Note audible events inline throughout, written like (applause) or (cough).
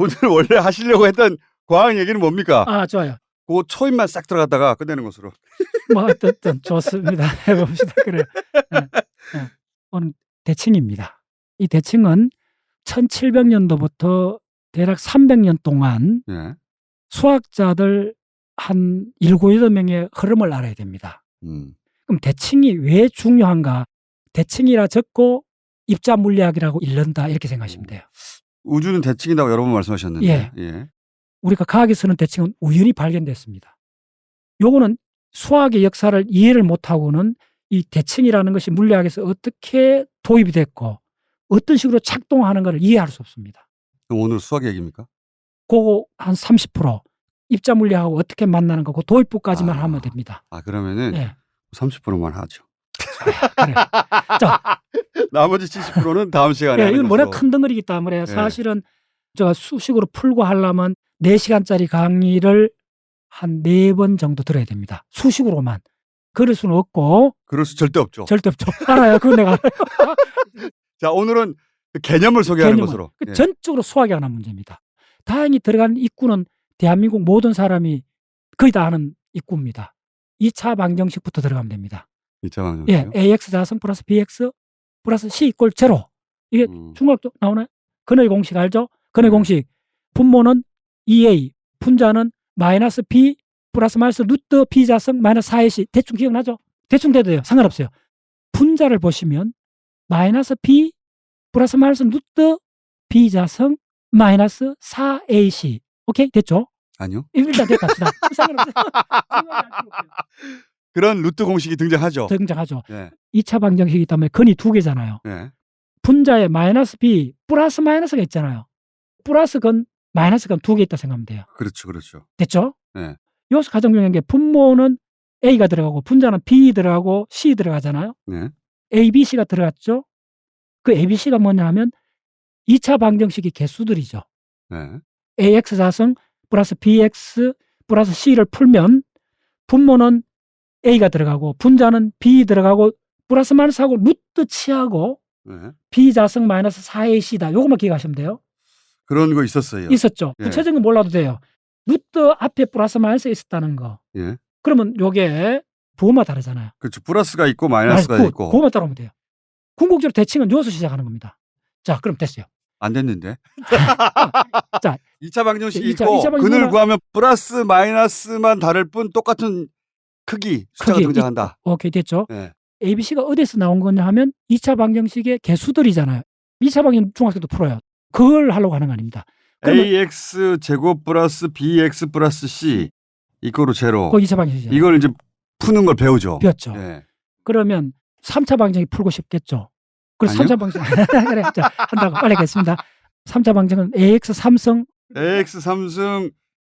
오늘 원래 하시려고 했던 과학 얘기는 뭡니까? 아 좋아요. 그 초입만 싹 들어갔다가 끝내는 것으로. (laughs) 뭐 어쨌든 좋습니다. (laughs) 해봅시다. 그래. 예, 예. 오늘 대칭입니다. 이 대칭은 1700년도부터 대략 300년 동안 예. 수학자들 한 7, 8명의 흐름을 알아야 됩니다. 음. 그럼 대칭이 왜 중요한가? 대칭이라 적고 입자 물리학이라고 일른다 이렇게 생각하시면 돼요. 우주는 대칭이라고 여러 번 말씀하셨는데. 예. 예. 우리가 과학에 쓰는 대칭은 우연히 발견됐습니다. 요거는 수학의 역사를 이해를 못하고는 이 대칭이라는 것이 물리학에서 어떻게 도입이 됐고 어떤 식으로 작동하는 걸 이해할 수 없습니다. 그럼 오늘 수학 얘기입니까? 그거 한 30% 입자 물리학하고 어떻게 만나는 거고 도입부까지만 아. 하면 됩니다. 아 그러면은 예. 30%만 하죠. 그래. 자, 나머지 70%는 다음 시간에. 예, 하는 이건 워낙 것으로. 큰 덩어리이기 때문에 예. 사실은 제가 수식으로 풀고 하려면 4시간짜리 강의를 한네번 정도 들어야 됩니다. 수식으로만. 그럴 수는 없고 그럴 수 절대 없죠. 절대 없죠. 알아요. 그건 내가 알아요. (laughs) 자 오늘은 그 개념을 소개하는 개념은. 것으로. 그 예. 전적으로 수학에 관한 문제입니다. 다행히 들어간 입구는 대한민국 모든 사람이 거의 다 아는 입구입니다. 2차 방정식부터 들어가면 됩니다. 이차 방정. 예, ax 자승 플러스 bx 플러스 c 이꼴 제로. 이게 음. 중학교 나오나요? 근의 공식 알죠? 근의 네. 공식. 분모는 2a, 분자는 마이너스 b 플러스 마이너스 루트 b 자승 마이너스 4ac. 대충 기억나죠? 대충 돼도 돼요. 상관없어요. 분자를 보시면 마이너스 b 플러스 마이너스 루트 b 자승 마이너스 4ac. 오케이? 됐죠? 아니요. 일단 됐다. (laughs) 상관없어요. 그런 루트 공식이 등장하죠. 등장하죠. 예. 2차 방정식이기 때문에 근이 두 개잖아요. 예. 분자에 마이너스 b 플러스 마이너스가 있잖아요. 플러스 건 마이너스 건두개 있다 생각하면 돼요. 그렇죠, 그렇죠. 됐죠? 예. 여기서 가장 중요한 게 분모는 a가 들어가고 분자는 b 들어가고 c 들어가잖아요. 예. a, b, c가 들어갔죠. 그 a, b, c가 뭐냐 하면 2차 방정식의 개수들이죠. 예. ax 자승 플러스 bx 플러스 c를 풀면 분모는 a가 들어가고 분자는 b 들어가고 플러스 마이너스 하고 루트 치하고 예. b 자승 마이너스 4ac다. 요것만 기억하시면 돼요. 그런 거 있었어요. 있었죠. 예. 구체적인 건 몰라도 돼요. 루트 앞에 플러스 마이너스 있었다는 거. 예. 그러면 요게 부호만 다르잖아요. 그렇죠. 플러스가 있고 마이너스가 그- 있고 그거만 따라오면 돼요. 궁극적으로 대칭은 여기서 시작하는 겁니다. 자, 그럼 됐어요. 안 됐는데. (laughs) 자, 2차 방정식이 이 차- 있고 이차 방정식은- 근을 구하면 플러스 마이너스만 다를 뿐 똑같은 크기 숫자가 크기, 등장한다. 오케이 됐죠. 예. ABC가 어디서 나온 거냐 하면 2차 방정식의 개수들이잖아요. 2차 방정 중학교도 풀어요. 그걸 하려고 하는 거 아닙니다. ax 제곱 플러스 bx 플러스 c 이거로 제로. 그 2차 방정식이죠. 이걸 이제 푸는 걸 배우죠. 배웠죠. 예. 그러면 3차 방정식 풀고 싶겠죠. 그래서 아니요. 3차 방정 (laughs) 그래 자, 한다고 빨리 하겠습니다. 3차 방정은 AX 삼성 ax 3승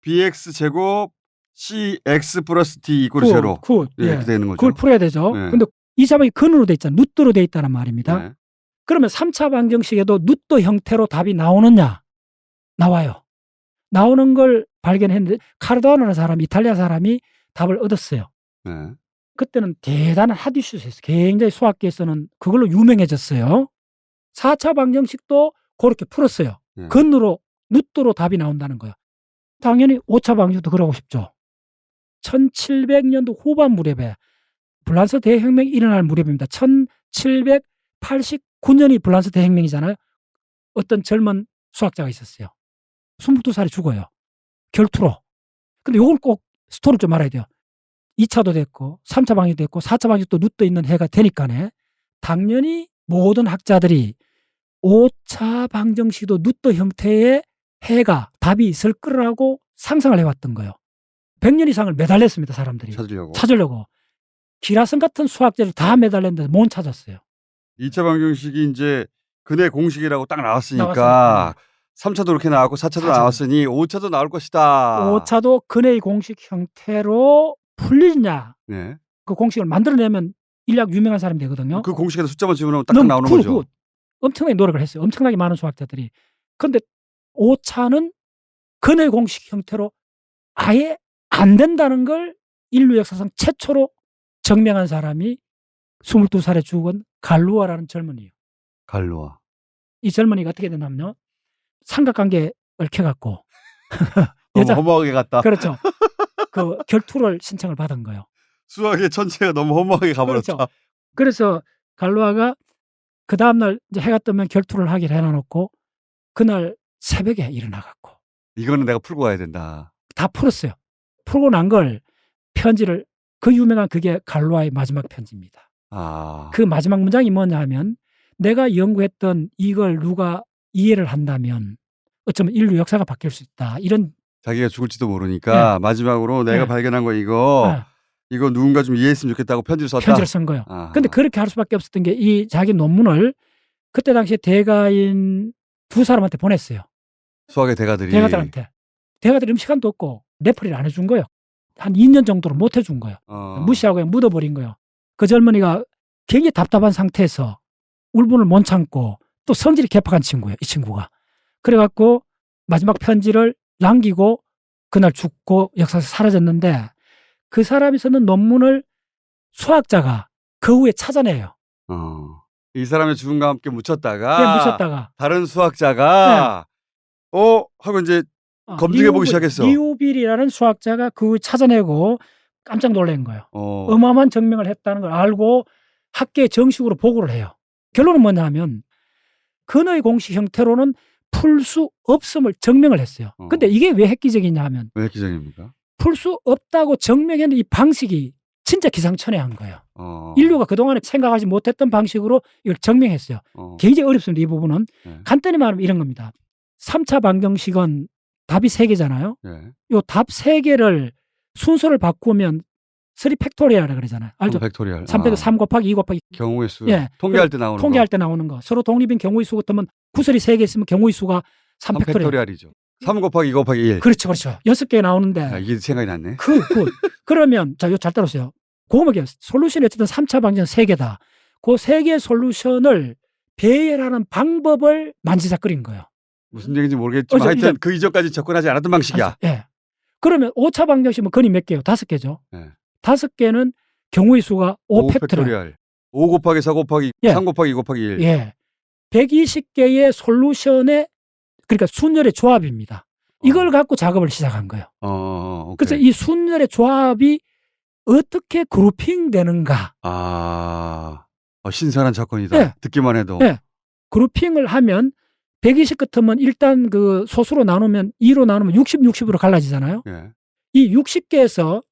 bx 제곱 cx 플러스 d 이거로 굿, 제로. 굿. 예, 예. 이렇게 되는 거죠. 그걸 풀어야 되죠. 네. 근데 2차 방정이 근으로 돼 있잖아. 루트로 돼 있다는 말입니다. 예. 그러면 3차 방정식에도 루트 형태로 답이 나오느냐? 나와요. 나오는 걸 발견했는데 카르다노라는 사람, 이탈리아 사람이 답을 얻었어요. 예. 그때는 대단한 핫이슈였어요. 굉장히 수학계에서는 그걸로 유명해졌어요. 4차 방정식도 그렇게 풀었어요. 예. 근으로 루트로 답이 나온다는 거예요. 당연히 5차 방정식도 그러고 싶죠. 1700년도 후반 무렵에 불란서 대혁명이 일어날 무렵입니다. 1789년이 불란서 대혁명이잖아요. 어떤 젊은 수학자가 있었어요. 22살이 죽어요. 결투로. 근데 요걸 꼭 스토리를 좀 알아야 돼요. 2차도 됐고 3차 방정도 됐고 4차 방정도 루트 있는 해가 되니까네. 당연히 모든 학자들이 5차 방정식도 루트 형태의 해가 답이 있을 거라고 상상을 해왔던 거예요. 100년 이상을 매달렸습니다, 사람들이. 찾으려고. 찾으려고. 기라성 같은 수학자를 다 매달렸는데 못 찾았어요. 2차 방정식이 이제 근의 공식이라고 딱 나왔으니까 나왔으니까. 3차도 그렇게 나왔고 4차도 사차도. 나왔으니 5차도 나올 것이다. 5차도 근의 공식 형태로 풀리냐. 네. 그 공식을 만들어내면 인력 유명한 사람이 되거든요. 그 공식에다 숫자만 집어넣으면 딱 너무 나오는 굿, 거죠. 굿. 엄청나게 노력을 했어요. 엄청나게 많은 수학자들이. 그런데 5차는 근의 공식 형태로 아예 안 된다는 걸 인류 역사상 최초로 증명한 사람이 22살에 죽은 갈루아라는 젊은이에요. 갈로아. 이 젊은이가 어떻게 되냐면요. 삼각관계 얽혀갖고 (laughs) 너무 여자 허무하게 갔다. 그렇죠. (laughs) 그 결투를 신청을 받은 거예요. 수학의 천체가 너무 허무하게 가버렸다. 그렇죠. 그래서 갈로아가 그 다음날 해가 뜨면 결투를 하기로 해놔놓고 그날 새벽에 일어나갖고 이거는 내가 풀고 가야 된다. 다 풀었어요. 풀고 난 걸 편지를 그 유명한 그게 갈로아의 마지막 편지입니다. 아, 그 마지막 문장이 뭐냐 하면 내가 연구했던 이걸 누가 이해를 한다면 어쩌면 인류 역사가 바뀔 수 있다. 이런 자기가 죽을지도 모르니까 마지막으로 내가 네. 발견한 거 이거 아, 이거 누군가 좀 이해했으면 좋겠다고 편지를 썼다. 편지를 쓴 거예요. 아. 근데 그렇게 할 수밖에 없었던 게 이 자기 논문을 그때 당시에 대가인 두 사람한테 보냈어요. 수학의 대가들이 대가들한테. 대가들이 시간도 없고 레퍼리를 안 해준 거예요. 한 2년 정도를 못 해준 거예요. 어. 무시하고 그냥 묻어버린 거예요. 그 젊은이가 굉장히 답답한 상태에서 울분을 못 참고 또 성질이 개팍한 친구예요. 이 친구가. 그래갖고 마지막 편지를 남기고 그날 죽고 역사에서 사라졌는데 그 사람이 쓰는 논문을 수학자가 그 후에 찾아내요. 어. 이 사람의 죽음과 함께 묻혔다가 그냥 묻혔다가 다른 수학자가 어 하고 이제 어, 검증해보기 리우빌- 시작했어. 리우빌이라는 수학자가 그 찾아내고 깜짝 놀란 거예요. 어, 어마어마한 증명을 했다는 걸 알고 학계에 정식으로 보고를 해요. 결론은 뭐냐 하면 근의 공식 형태로는 풀 수 없음을 증명을 했어요. 어. 근데 이게 왜 획기적이냐 하면 왜 기적입니까? 풀 수 없다고 증명했는 이 방식이 진짜 기상천외한 거예요. 어. 인류가 그동안에 생각하지 못했던 방식으로 이걸 증명했어요. 어. 굉장히 어렵습니다. 이 부분은. 네. 간단히 말하면 이런 겁니다. 3차 방정식은 답이 3개잖아요. 예. 요답 3개를 순서를 바꾸면 3 팩토리얼이라 그러잖아요. 알죠? 팩토리얼. 3 빼기 3 곱하기 2 곱하기 경우의 수. 예. 통계할 때 나오는 통계할 거. 때 나오는 거. 서로 독립인 경우의 수 같으면 구설이 3개 있으면 경우의 수가 3 3 팩토리얼. 팩토리얼 이죠. 3 곱하기 2 곱하기 1. 그렇죠. 그렇죠. 6개 나오는데 아, 이게 생각이 났네. 그, 그 그러면 자, 이거 잘 따라오세요. 그거면 솔루션이 어쨌든 3차 방정 3개다. 그 3개의 솔루션을 배열하는 방법을 만지작거린 거예요. 무슨 얘기인지 모르겠지만 어, 저 하여튼 이제- 그 이전까지 접근하지 않았던 방식이야. 예. 그러면 5차 방정식은 근이 몇 개요? 다섯 개죠. 예. 다섯 개는 경우의 수가 5 5 팩토리얼. 팩토리얼. 5 곱하기 4 곱하기 예. 3 곱하기 2 곱하기 1. 예. 120개의 솔루션의 그러니까 순열의 조합입니다. 이걸 갖고 작업을 시작한 거예요. 어, 어, 어, 오케이. 그래서 이 순열의 조합이 어떻게 그룹핑 되는가? 아, 어, 신선한 사건이다. 예. 듣기만 해도. 예. 그룹핑을 하면 120 같으면 일단 그 소수로 나누면 2로 나누면 60, 60으로 갈라지잖아요. 예. 이 60개에서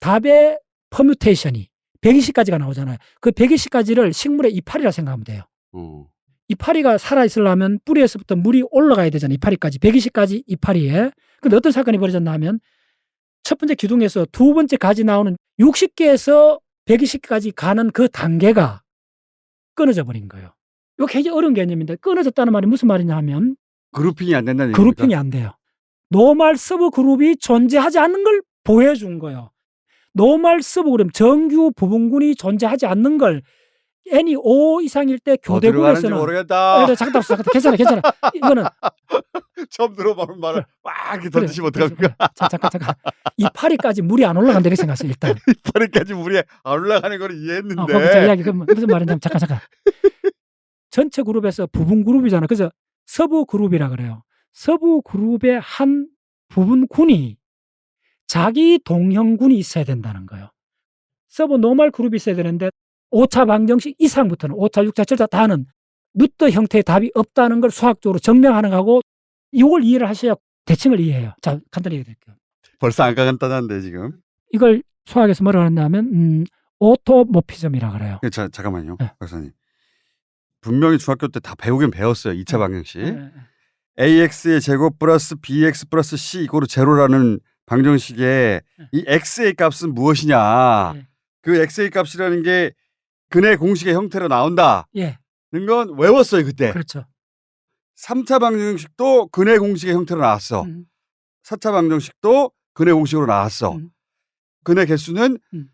답의 퍼뮤테이션이 120까지가 나오잖아요. 그 120까지를 식물의 이파리라 생각하면 돼요. 어. 이파리가 살아있으려면 뿌리에서부터 물이 올라가야 되잖아요. 이파리까지. 120까지 이파리에. 근데 어떤 사건이 벌어졌나 하면 첫 번째 기둥에서 두 번째 가지 나오는 60개에서 120개까지 가는 그 단계가 끊어져 버린 거예요. 이거 굉장히 어려운 개념인데 끊어졌다는 말이 무슨 말이냐 하면 그룹핑이 안 된다는 얘기입니까? 그룹핑이 안 돼요. 노말 서브 그룹이 존재하지 않는 걸 보여준 거예요. 노말 서브 그룹 정규 부분군이 존재하지 않는 걸 n이 5 이상일 때 가는지 교대군에서는 모르겠다. 아, 잠깐 잠깐 괜찮아 괜찮아 이거는 (laughs) 처음 들어보는 말을 막 이렇게 던지시면 그래, 어떡합니까? 자, 잠깐 잠깐 이 파리까지 물이 안 올라간다 이렇게 생각했어요 일단 (laughs) 이파리까지 물이 안 올라가는 걸 이해했는데. 어, 거기 이야기 그 무슨 말이냐면 잠깐 잠깐 전체 그룹에서 부분 그룹이잖아 그래서 서부 그룹이라 그래요 서부 그룹의 한 부분군이 자기 동형군이 있어야 된다는 거예요 서브 노멀 그룹이 있어야 되는데 5차 방정식 이상부터는 5차, 6차, 7차 다는 루터 형태의 답이 없다는 걸 수학적으로 증명하는 거고 이걸 이해를 하셔야 대칭을 이해해요. 자, 간단히 얘기해 드릴게요. 벌써 안 간단한데 지금. 이걸 수학에서 뭐라 하냐면 음, 오토모피즘이라 그래요. 자, 잠깐만요. 네. 박사님. 분명히 중학교 때 다 배우긴 배웠어요. 2차 네. 방정식. 예, ax의 제곱 플러스 bx 플러스 c 이고로 제로라는 방정식의 네. 이 x의 값은 무엇이냐. 네. 그 x의 값이라는 게 근의 공식의 형태로 나온다는 예, 건 외웠어요. 그때. 그렇죠. 3차 방정식도 근의 공식의 형태로 나왔어. 음, 4차 방정식도 근의 공식으로 나왔어. 음. 근의 개수는 음.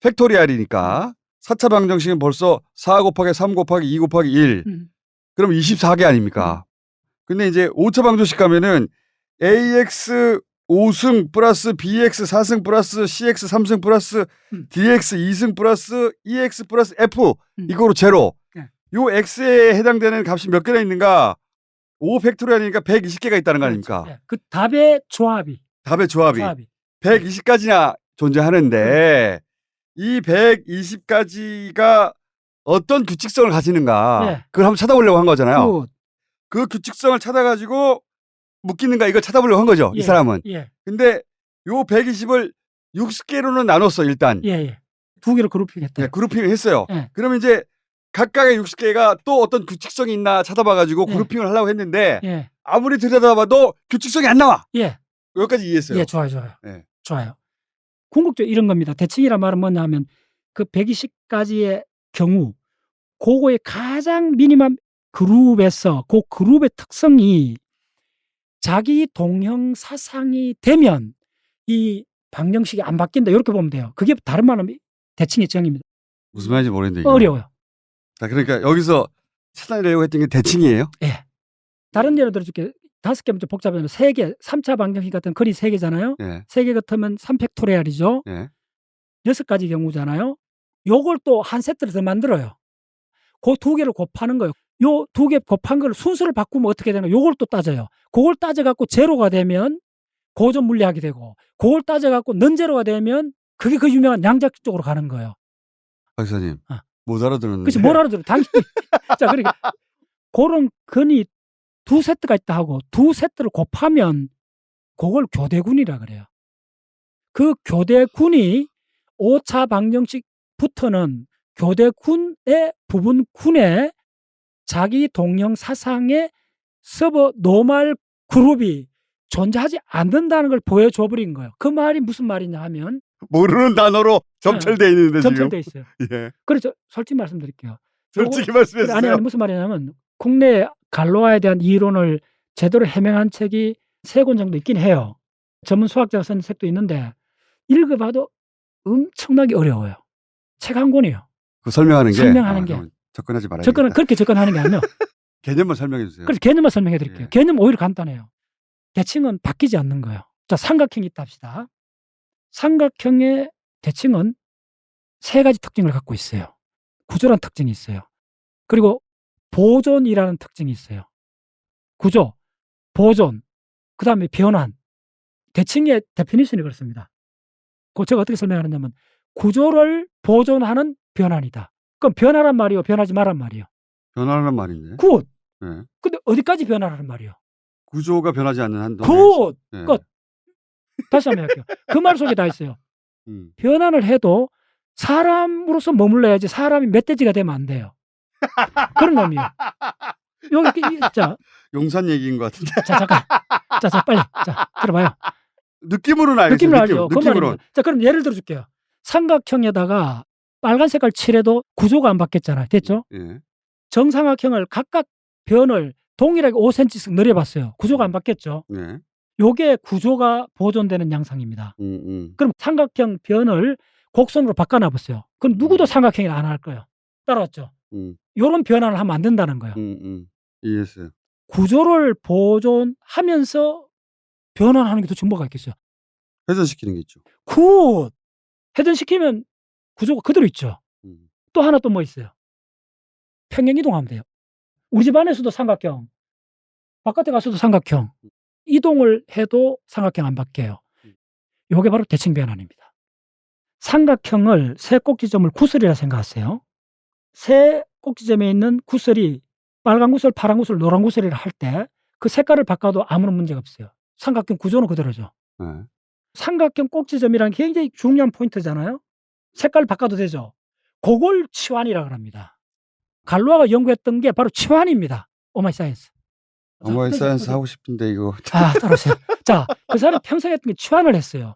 팩토리얼이니까 4차 방정식은 벌써 4 곱하기 3 곱하기 2 곱하기 1. 음. 그럼 24개 아닙니까? 근데 이제 5차 방정식 가면은 ax 5승 플러스 bx 4승 플러스 cx 3승 플러스 음. dx 2승 플러스 ex 플러스 f 음. 이거로 제로. 네. 요 x에 해당되는 값이 몇 개나 있는가? 5 팩토리얼이니까 120개가 있다는 거 아닙니까? 예, 그 답의 조합이 답의 조합이 조합이 120가지나 존재하는데 이 120가지가 어떤 규칙성을 가지는가 네. 그걸 한번 찾아보려고 한 거잖아요. 굿. 그 규칙성을 찾아가지고 묶이는가 이걸 찾아보려고 한 거죠. 이 예, 사람은. 예, 근데 요 120을 60개로는 나눴어 일단. 예, 예. 두 개로 그룹핑했다. 예, 그룹핑을 했어요. 예. 그러면 이제 각각의 60개가 또 어떤 규칙성이 있나 찾아봐가지고 예. 그룹핑을 하려고 했는데 예, 아무리 들여다봐도 규칙성이 안 나와. 예, 여기까지 이해했어요. 예, 좋아요, 좋아요. 예. 좋아요. 궁극적으로 이런 겁니다. 대칭이란 말은 뭐냐 하면 그 120가지의 경우 그거의 가장 미니멈 그룹에서 그 그룹의 특성이 자기 동형 사상이 되면 이 방정식이 안 바뀐다 이렇게 보면 돼요. 그게 다른 말은 대칭의 정의입니다. 무슨 말인지 모르겠는데. 이거. 어려워요. 자, 그러니까 여기서 찾아내려고 했던 게 대칭이에요. 예. 다른 예를 들어줄게. 다섯 개면 좀 복잡하면 세 개, 3차 방정식 같은 거리 세 개잖아요. 예. 세개 같으면 3팩토리얼이죠. 예. 여섯 가지 경우잖아요. 요걸 또 한 세트를 더 만들어요. 그 두 개를 곱하는 거예요. 요 두 개 곱한 걸 순서를 바꾸면 어떻게 되나? 요걸 또 따져요. 그걸 따져갖고 제로가 되면 고전 물리학이 되고, 그걸 따져갖고 넌제로가 되면 그게 그 유명한 양자 쪽으로 가는 거예요. 박사님. 아. 못 알아들었는데. 그래서 뭘 알아들어? 당연히. (laughs) 자, 그러니까 그런 근이 두 세트가 있다 하고 두 세트를 곱하면 그걸 교대군이라 그래요. 그 교대군이 5차 방정식부터는 교대군의 부분군의 자기 동형 사상의 서버 노말 그룹이 존재하지 않는다는 걸 보여줘 버린 거예요. 그 말이 무슨 말이냐 하면 모르는 단어로 점철돼 있는데 점철돼. 있어요. (laughs) 예. 그래서 솔직히 말씀드릴게요. 솔직히 아니, 말씀해주세요. 아니 무슨 말이냐면 국내 갈로아에 대한 이론을 제대로 해명한 책이 세 권 정도 있긴 해요. 전문 수학자가 쓴 책도 있는데 읽어봐도 엄청나게 어려워요. 책 한 권이요. 그 설명하는 게. 설명하는 아, 게. 접근하지 말아야 접근은 그렇게 접근하는 게 아니에요. (laughs) 개념만 설명해 주세요. 그래서 개념만 설명해 드릴게요. 예. 개념 오히려 간단해요. 대칭은 바뀌지 않는 거예요. 자, 삼각형이 있다 합시다. 삼각형의 대칭은 세 가지 특징을 갖고 있어요. 구조란 특징이 있어요. 그리고 보존이라는 특징이 있어요. 구조, 보존, 그 다음에 변환. 대칭의 데피니션이 그렇습니다. 그 제가 어떻게 설명하느냐면 구조를 보존하는 변환이다. 그럼 변하란 말이요, 변하지 말란 말이요. 변화라는 말인데. 굿. 예. 근데 어디까지 변하라는 말이요? 구조가 변하지 않는 한도. 굿. 예. 끝. 다시 한번 할게요. 그 말 속에 다 있어요. 음. 변환을 해도 사람으로서 머물러야지 사람이 멧돼지가 되면 안 돼요. 그런 의미예요. 여기 이- 자, 용산 얘기인 것 같은데. 자 잠깐, 자, 자 빨리, 자 들어봐요. 느낌으로는 알겠어요. 느낌을 느낌, 알죠. 그 느낌으로. 자, 그럼 예를 들어줄게요. 삼각형에다가 빨간 색깔 칠해도 구조가 안 바뀌었잖아요. 됐죠? 예. 정삼각형을 각각 변을 동일하게 5cm씩 늘려봤어요. 구조가 안 바뀌었죠. 네. 요게 구조가 보존되는 양상입니다. 음, 음. 그럼 삼각형 변을 곡선으로 바꿔놔봤어요. 그럼 누구도 삼각형을 안할 거예요. 따라왔죠? 음, 요런 변화를 하면 안 된다는 거예요. 음, 음. 이해했어요. 구조를 보존하면서 변환하는 게 도대체 뭐가 있겠어요? 회전시키는 게 있죠. 굿! 회전시키면 구조가 그대로 있죠. 음. 또 하나 또 뭐 있어요? 평행 이동하면 돼요. 우리 집 안에서도 삼각형, 바깥에 가서도 삼각형, 이동을 해도 삼각형 안 바뀌어요. 요게 바로 대칭 변환입니다. 삼각형을 세 꼭지점을 구슬이라 생각하세요. 세 꼭지점에 있는 구슬이 빨간 구슬, 파란 구슬, 노란 구슬이라 할 때 그 색깔을 바꿔도 아무런 문제가 없어요. 삼각형 구조는 그대로죠. 네. 삼각형 꼭지점이란 굉장히 중요한 포인트잖아요. 색깔 바꿔도 되죠. 그걸 치환이라고 합니다. 갈로아가 연구했던 게 바로 치환입니다. 오마이 사이언스. 자, 사이언스 하고 싶은데 이거 아, 따라오세요. 자, 그 사람이 평생 했던 게 치환을 했어요.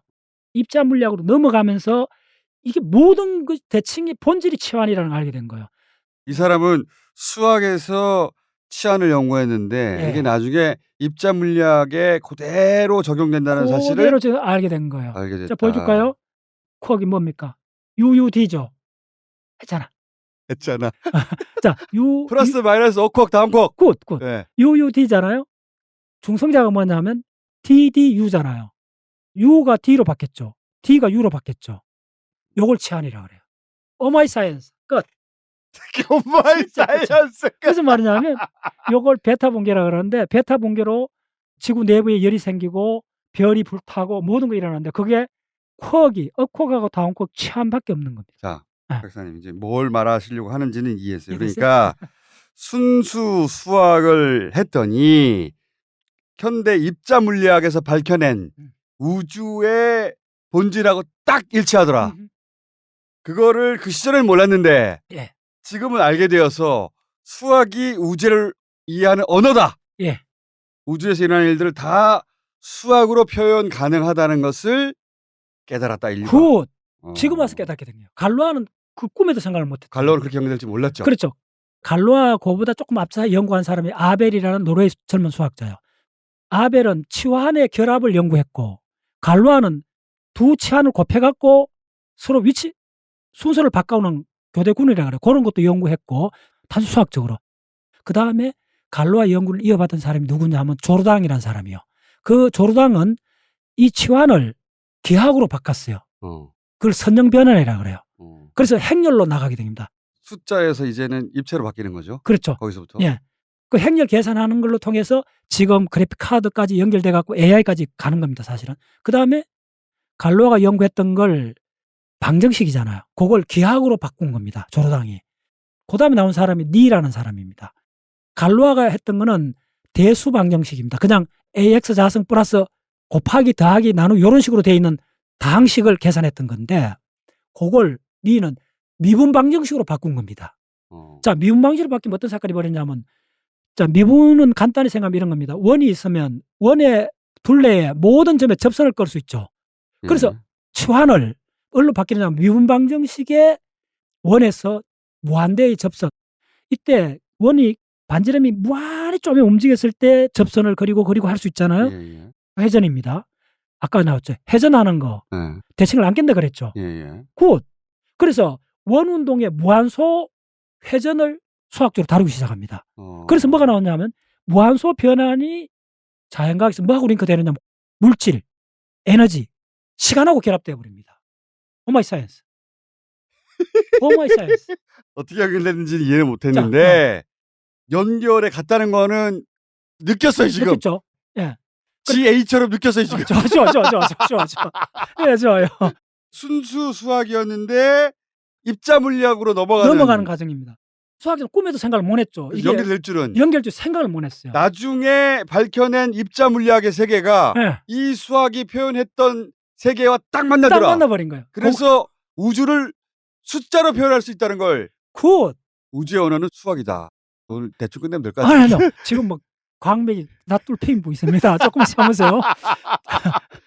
입자 물리학으로 넘어가면서 이게 모든 그 대칭의 본질이 치환이라는 걸 알게 된 거예요. 이 사람은 수학에서 치안을 연구했는데 예. 이게 나중에 입자 물리학에 그대로 적용된다는 사실을 그대로 지금 알게 된 거예요. 알게 됐다. 자, 보여줄까요? 콕이 뭡니까? UUD죠. 했잖아. 했잖아. (laughs) 자, U, 플러스 마이너스 어콕 다음 콕. 굿, 굿. 네. UUD잖아요. 중성자가 뭐냐면 TDU잖아요. U가 D로 바뀌었죠. D가 U로 바뀌었죠. 요걸 치환이라고 그래요. 오마이 사이언스. 끝. 엄마의 사이언스. 무슨 말이냐면 요걸 베타 분계라 그러는데 베타 분계로 지구 내부에 열이 생기고 별이 불타고 모든 거 일어나는데 그게 쿼기, 업쿼하고 다운쿼 취함밖에 없는 겁니다. 자, 아. 박사님 이제 뭘 말하시려고 하는지는 이해했어요. 그러니까 순수 수학을 했더니 현대 입자 물리학에서 밝혀낸 음. 우주의 본질하고 딱 일치하더라. 음, 그거를 그 시절엔 몰랐는데 예. 지금은 알게 되어서 수학이 우주를 이해하는 언어다. 예. 우주에서 일어나는 일들을 다 수학으로 표현 가능하다는 것을 깨달았다 인류가. 굿. 어. 지금 와서 깨닫게 됐네요. 갈로아는 그 꿈에도 생각을 못했죠. 갈로는 그렇게 연결될지 몰랐죠. 그렇죠. 갈로아 고보다 조금 앞서 연구한 사람이 아벨이라는 노르웨이 젊은 수학자예요. 아벨은 치환의 결합을 연구했고 갈로아는 두 치환을 곱해갖고 서로 위치 순서를 바꿔오는 교대군이라 그래요. 그런 것도 연구했고 단수 수학적으로. 그 다음에 갈로아 연구를 이어받은 사람이 누구냐 하면 조르당이라는 사람이요. 그 조르당은 이 치환을 기하학으로 바꿨어요. 어, 그걸 선형 변환이라 그래요. 어. 그래서 행렬로 나가게 됩니다. 숫자에서 이제는 입체로 바뀌는 거죠. 그렇죠. 거기서부터. 예. 그 행렬 계산하는 걸로 통해서 지금 그래픽 카드까지 연결돼 갖고 AI까지 가는 겁니다, 사실은. 그다음에 갈로아가 연구했던 걸 방정식이잖아요. 그걸 기하학으로 바꾼 겁니다. 조로당이. 그 다음에 나온 사람이 니라는 사람입니다. 갈로아가 했던 거는 대수 방정식입니다. 그냥 AX 자승 플러스 곱하기 더하기 나누 이런 식으로 돼 있는 다항식을 계산했던 건데 그걸 니는 미분 방정식으로 바꾼 겁니다. 어. 자, 미분 방식으로 바뀌면 어떤 사건이 벌어지냐면, 자, 미분은 간단히 생각하면 이런 겁니다. 원이 있으면 원의 둘레에 모든 점에 접선을 걸 수 있죠. 그래서 예. 치환을 뭘로 바뀌느냐면 미분 방정식의 원에서 무한대의 접선. 이때 원이 반지름이 무한히 좀 움직였을 때 접선을 그리고 그리고 할 수 있잖아요. 예, 예. 회전입니다. 아까 나왔죠. 회전하는 거 예, 대칭을 안 깬다 그랬죠. 예, 예. 굿. 그래서 원 운동의 무한소 회전을 수학적으로 다루기 시작합니다. 어. 그래서 뭐가 나왔냐면 무한소 변환이 자연과학에서 뭐하고 링크 되느냐면 물질, 에너지, 시간하고 결합되어 버립니다. 오마이 사이언스. 오마이 사이언스. 어떻게 연결됐는지 이해를 못했는데 연결에 갔다는 거는 느꼈어요 지금. 그렇죠? GA처럼 느꼈어요 지금. 좋아, 좋아, 좋아, 좋아, 좋아, 좋아. (laughs) 예, 좋아요. 순수 수학이었는데 입자 물리학으로 넘어가는, 넘어가는 과정입니다. 수학에서 꿈에도 생각을 못 했죠. 연결될 줄은 연결줄 생각을 못 했어요. 나중에 밝혀낸 입자 물리학의 세계가 예, 이 수학이 표현했던 세계와 딱딱 만나더라. 만나버린 거예요. 그래서 우주를 숫자로 표현할 수 있다는 걸 굿. 우주의 언어는 수학이다. 오늘 대충 끝내면 될 것 같아요. 아니, 아니요. 지금 뭐 광맥이 낫둘 패인 보 있습니다. 조금만 참으세요. (laughs)